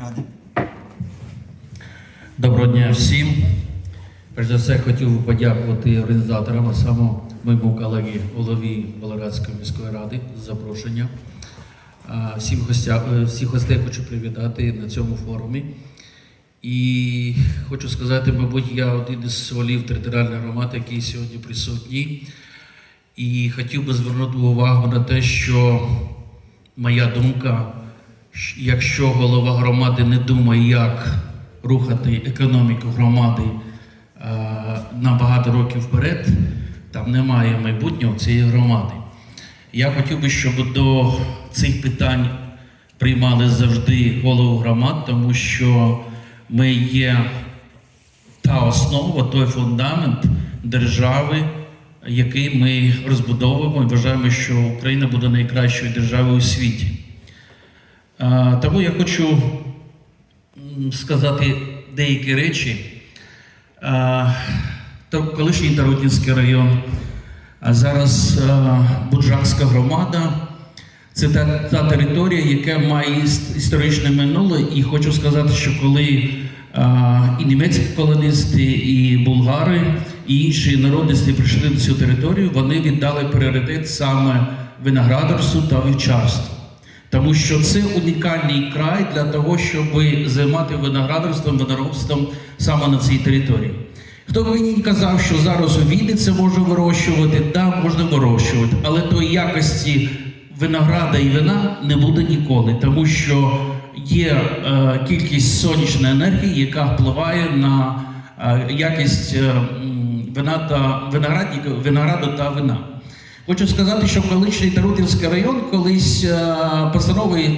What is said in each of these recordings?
ради. Доброго дня всім. Перш за все, хотів би подякувати організаторам, а саме моєму колегі голові Волорадської міської ради за запрошення. Всім гостя, е, всіх гостей хочу привітати на цьому форумі. І хочу сказати, мабуть, я один із голів територіальної громади, який сьогодні присутній. І хотів би звернути увагу на те, що моя думка, якщо голова громади не думає, як рухати економіку громади е, на багато років вперед, там немає майбутнього цієї громади. Я хотів би, щоб до цих питань приймали завжди голову громад, тому що ми є та основа, той фундамент держави, який ми розбудовуємо і вважаємо, що Україна буде найкращою державою у світі. Тому я хочу сказати деякі речі. Колишній Тарутінський район, а зараз Буджакська громада. Це та, та територія, яка має історичне минуле, і хочу сказати, що коли а, і німецькі колоністи, і булгари, і інші народності прийшли на цю територію, вони віддали пріоритет саме виноградарству та вівчарству. Тому що це унікальний край для того, щоб займати виноградарством, виноробством саме на цій території. Хто б мені казав, що зараз у Віді це може вирощувати, да, можна вирощувати, але тої якості винограда і вина не буде ніколи, тому що є е, кількість сонячної енергії, яка впливає на е, якість е, вина та винограду та вина. Хочу сказати, що колишній Тарутинський район колись е, постановою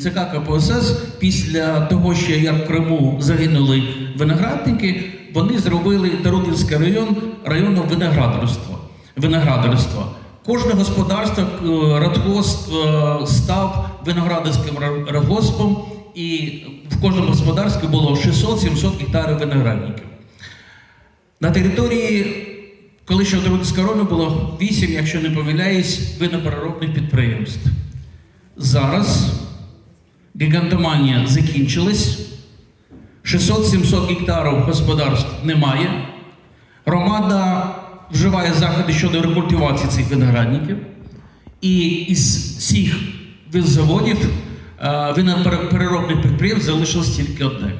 ЦК КПСС після того, що як в Криму загинули виноградники, вони зробили Тарутинський район районом виноградарства. виноградарства. Кожне господарство, е, радгосп е, став виноградарським радгоспом, і в кожному господарстві було 600-700 гектарів виноградників. На території колишнього Тарутинського району було 8, якщо не помиляюсь, винопереробних підприємств. Зараз гігантоманія закінчилась, 600-700 гектарів господарств немає. Громада вживає заходи щодо рекультивації цих виноградників. І із всіх заводів е, винопереробних підприємств залишилось тільки одне.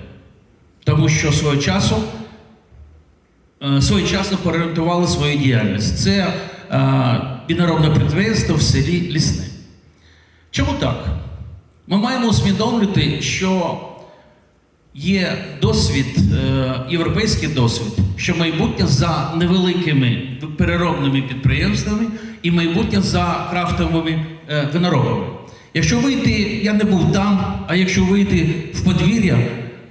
Тому що свого часу своєчасно переорієнтували свою діяльність. Це е, виноробне підприємство в селі Лісне. Чому так? Ми маємо усвідомлювати, що є досвід, е, європейський досвід, що майбутнє за невеликими переробними підприємствами і майбутнє за крафтовими е, виноробами. Якщо вийти, я не був там, а якщо вийти в подвір'я,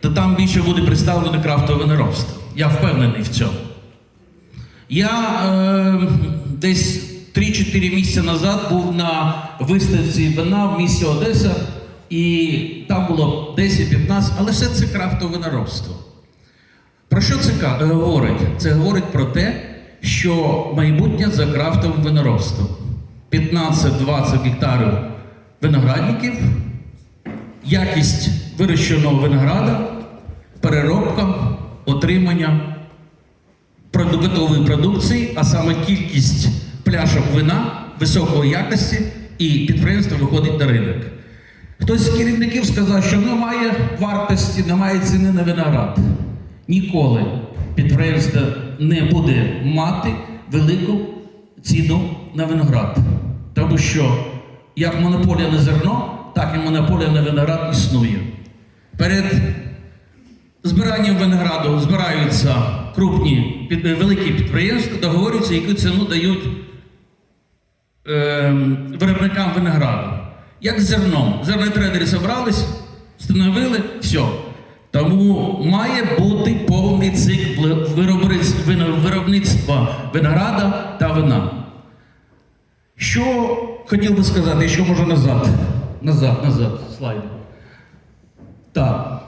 то там більше буде представлено крафтове виноробство. Я впевнений в цьому. Я е, десь 3-4 місяці назад був на виставці вина в місті Одеса, і там було 10-15, але все це крафтове виноробство. Про що це е, говорить? Це говорить про те, що майбутнє за крафтовим виноробством. 15-20 гектарів виноградників, якість вирощеного винограда, переробка, отримання продуктової продукції, а саме кількість пляшок вина високої якості, і підприємство виходить на ринок. Хтось з керівників сказав, що немає вартості, немає ціни на виноград. Ніколи підприємство не буде мати велику ціну на виноград. Тому що як монополія на зерно, так і монополія на виноград існує. Перед збиранням винограду збираються крупні великі підприємства, договорюються, яку ціну дають ем, виробникам винограду. Як з зерном. Зернотрейдери зібрались, встановили, все. Тому має бути повний цикл виробництва винограда та вина. Що хотів би сказати, що можу назад. Назад, назад, слайд. Так.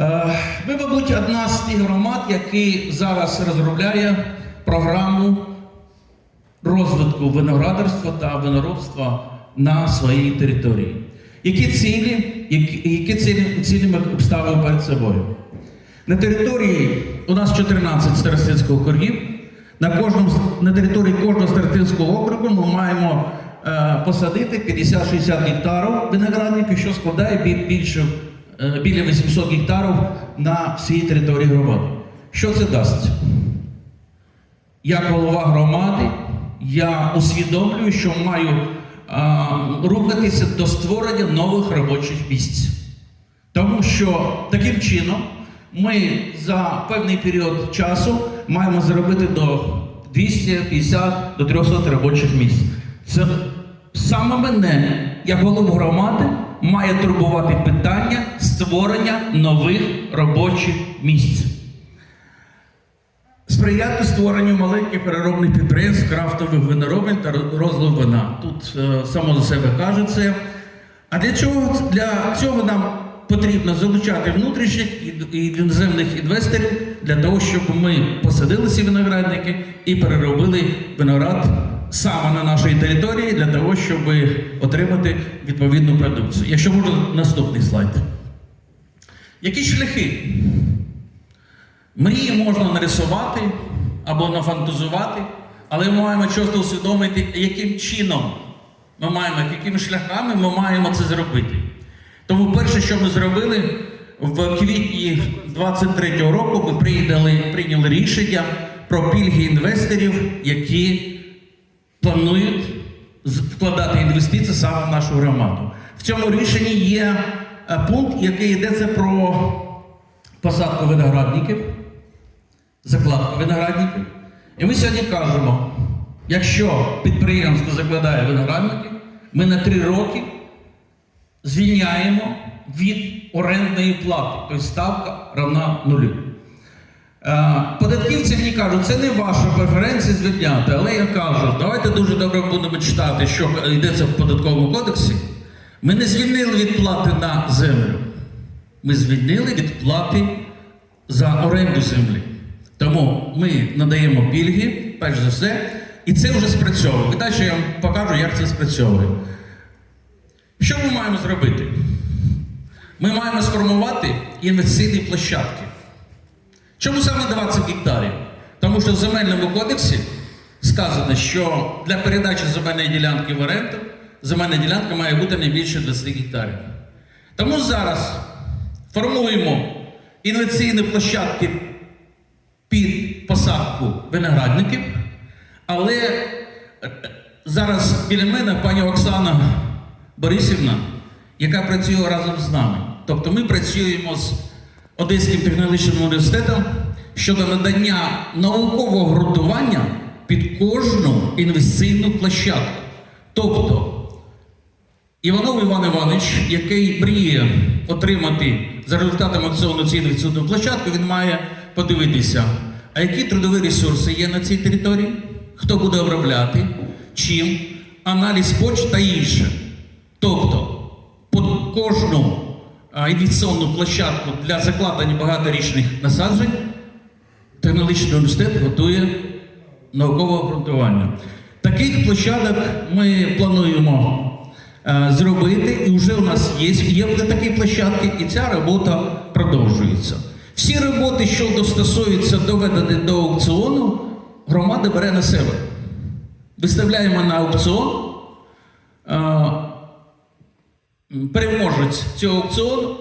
Е, Ви, мабуть, одна з тих громад, які зараз розробляє програму розвитку виноградарства та виноробства на своїй території. Які цілі, які, цілі, цілі ми ставимо перед собою? На території у нас 14 старостинських округів. На, кожному, на території кожного старостинського округу ми маємо е, посадити 50-60 гектарів виноградників, що складає більше, біля 800 гектарів на всій території громади. Що це дасть? Як голова громади, я усвідомлюю, що маю а, рухатися до створення нових робочих місць. Тому що таким чином ми за певний період часу маємо зробити до 250 до 300 робочих місць. Це саме мене, як голову громади, має турбувати питання створення нових робочих місць. Сприяти створенню маленьких переробних підприємств, крафтових виноробень та розливу вина. Тут е, само за себе каже це. А для чого для цього нам потрібно залучати внутрішніх і іноземних інвесторів для того, щоб ми посадили ці виноградники і переробили виноград саме на нашій території для того, щоб отримати відповідну продукцію. Якщо можна, наступний слайд. Які шляхи? Мрії можна нарисувати або нафантазувати, але ми маємо чітко усвідомити, яким чином ми маємо, якими шляхами ми маємо це зробити. Тому перше, що ми зробили, в квітні 23-го року ми прийняли, прийняли рішення про пільги інвесторів, які планують вкладати інвестиції саме в нашу громаду. В цьому рішенні є е, пункт, який йдеться про посадку виноградників, закладку виноградників. І ми сьогодні кажемо, якщо підприємство закладає виноградники, ми на три роки звільняємо від орендної плати, тобто ставка равна нулю. Е, Податківці мені кажуть, це не ваша преференція звільняти, але я кажу, давайте дуже добре будемо читати, що йдеться в податковому кодексі. Ми не звільнили від плати на землю. Ми звільнили від плати за оренду землі. Тому ми надаємо пільги, перш за все, і це вже спрацьовує. Далі я вам покажу, як це спрацьовує. Що ми маємо зробити? Ми маємо сформувати інвестиційні площадки. Чому саме 20 гектарів? Тому що в земельному кодексі сказано, що для передачі земельної ділянки в оренду земельна ділянка має бути не більше 20 гектарів. Тому зараз формуємо інвестиційні площадки під посадку виноградників, але е, зараз біля мене пані Оксана Борисівна, яка працює разом з нами. Тобто ми працюємо з Одеським технологічним університетом щодо надання наукового ґрунтування під кожну інвестиційну площадку. Тобто Іванов Іван Іванович, який мріє отримати за результатами аукціону цю інвестиційну площадку, він має подивитися, а які трудові ресурси є на цій території, хто буде обробляти, чим, аналіз почт та інше. Тобто, під кожну інвестиційну площадку для закладення багаторічних насаджень технологічний університет готує наукове обґрунтування. Таких площадок ми плануємо е, зробити, і вже у нас є, є такі площадки, і ця робота продовжується. Всі роботи, що стосуються доведення до аукціону, громада бере на себе. Виставляємо на аукціон. Переможець цього аукціону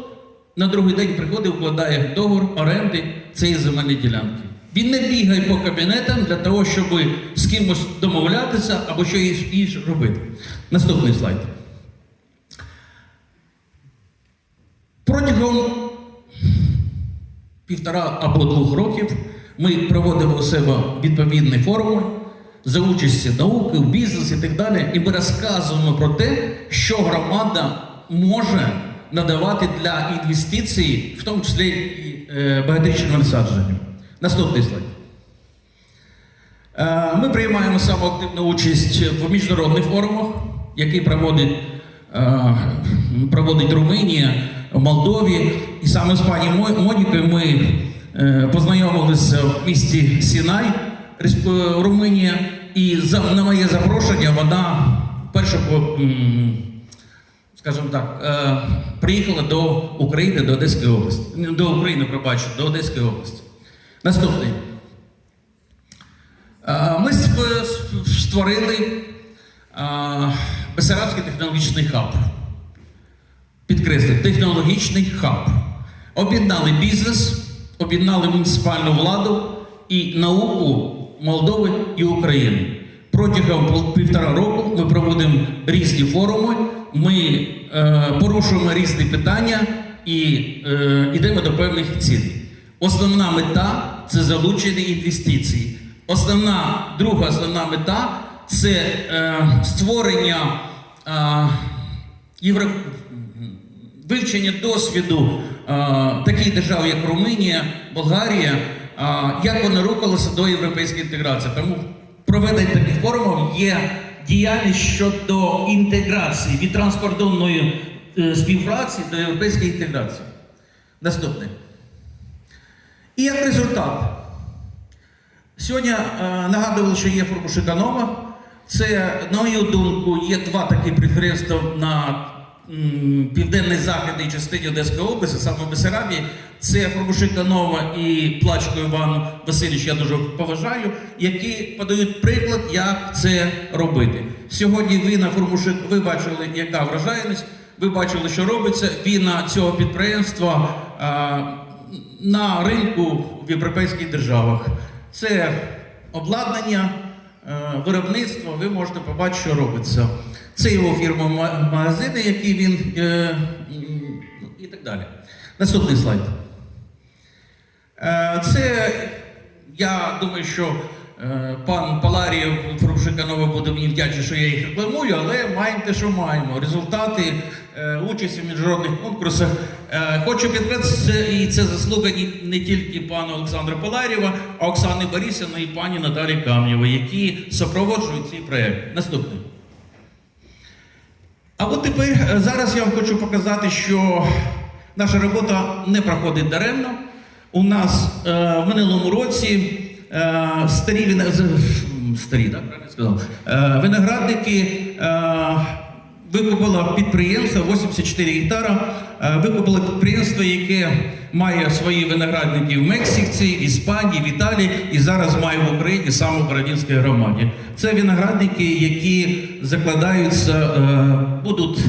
на другий день приходить, вкладає договор оренди цієї земельної ділянки. Він не бігає по кабінетам для того, щоб з кимось домовлятися або що інше робити. Наступний слайд. Протягом півтора або двох років ми проводимо у себе відповідні форуми за участі науки, бізнесу і так далі. І ми розказуємо про те, що громада може надавати для інвестицій, в тому числі і е, багаторічним насадженням. Наступний слайд. Е, Ми приймаємо саму активну участь в міжнародних форумах, які проводить, е, проводить Румунія, в Молдові. І саме з пані Монікою ми е, познайомилися в місті Сінай, Румунія. І на моє запрошення вона м, скажімо так, е, приїхала до України, до Одеської області. До України, пробачте, до Одеської області. Наступний. Е, Ми створили е, Бесарабський технологічний хаб. Підкреслю, технологічний хаб. Об'єднали бізнес, об'єднали муніципальну владу і науку Молдови і України. Протягом півтора року ми проводимо різні форуми, ми е, порушуємо різні питання і е, йдемо до певних цілей. Основна мета це залучення інвестицій. Основна, друга основна мета це е, створення е, євро... вивчення досвіду е, таких держав, як Румунія, Болгарія, е, як вони рухалися до європейської інтеграції. Тому проведення таких форумів є діяльність щодо інтеграції від транскордонної е, співпраці до європейської інтеграції. Наступне. І як результат, Сьогодні е, нагадували, що є Фуркушиканова. Це, на мою думку, є два такі підприємства на м, південній-західній частині Одеської області, саме в Бесарабії. Це Фуркушиканова і Плачко Іван Васильович, я дуже поважаю, які подають приклад, як це робити. Сьогодні ви на Фуркушик, ви бачили, яка вражайність, ви бачили, що робиться. Війна цього підприємства е, на ринку в європейських державах. Це обладнання, виробництво, ви можете побачити, що робиться. Це його фірма магазини, які він е, і так далі. Наступний слайд. Е, Це я думаю, що е, пан Паларієв Фрушиканова буде мені вдячний, що я їх рекламую, але маємо те, що маємо. Результати е, участі в міжнародних конкурсах. Е, Хочу підкреслити, і це заслуга не тільки пана Олександра Паларєва, а Оксани Борисівни і пані Наталі Кам'євої, які супроводжують цей проект. Наступний. А от тепер е, зараз я вам хочу показати, що наша робота не проходить даремно. У нас е, в минулому році е, старі старі, так правильно сказав, е, виноградники е, викупило підприємство 84 гектара. Викупило підприємство, яке має свої виноградники в Мексиці, Іспанії, в Італії і зараз має в Україні саме в Бородінській громаді. Це виноградники, які закладаються, будуть.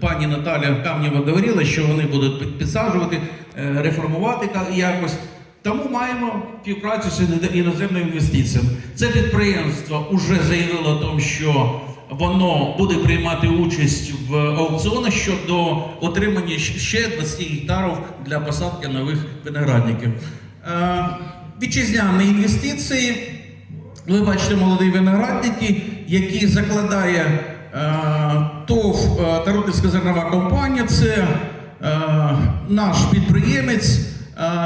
Пані Наталя Камнєва говорила, що вони будуть під- підсаджувати, реформувати якось. Тому маємо співпрацю з іноземними інвестиціями. Це підприємство вже заявило тому, що воно буде приймати участь в аукціонах щодо отримання ще 20 гектарів для посадки нових виноградників. Е, Вітчизняні інвестиції. Ви бачите молоді виноградники, які закладає е, ТОВ е, Тарутинська зернова компанія. Це наш підприємець.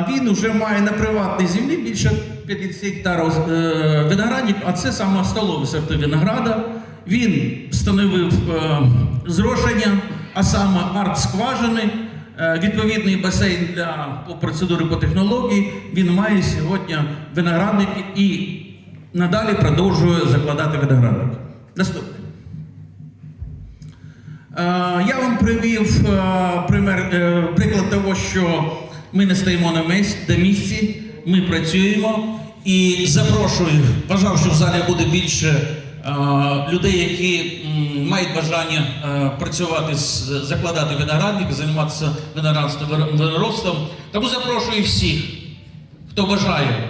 Він вже має на приватній землі більше 50 гектарів е, виноградник, а це саме столові сорти винограда. Він встановив е, зрошення, а саме арт-скважини. Е, Відповідний басейн для по процедури по технології він має сьогодні виноградники і надалі продовжує закладати виноградники. Наступне. Я вам привів приклад того, що ми не стоїмо на місці, ми працюємо і запрошую, бажав, що в залі буде більше е, людей, які мають бажання е, працювати з закладати виноградники, займатися виноградством, виноробством. Тому запрошую всіх, хто бажає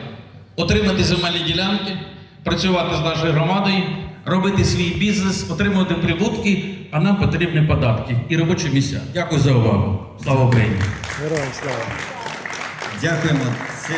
отримати земельні ділянки, працювати з нашою громадою, робити свій бізнес, отримувати прибутки, а нам потрібні податки і робочі місця. Дякую за увагу. Слава Україні! Героям слава! Дякуємо. Це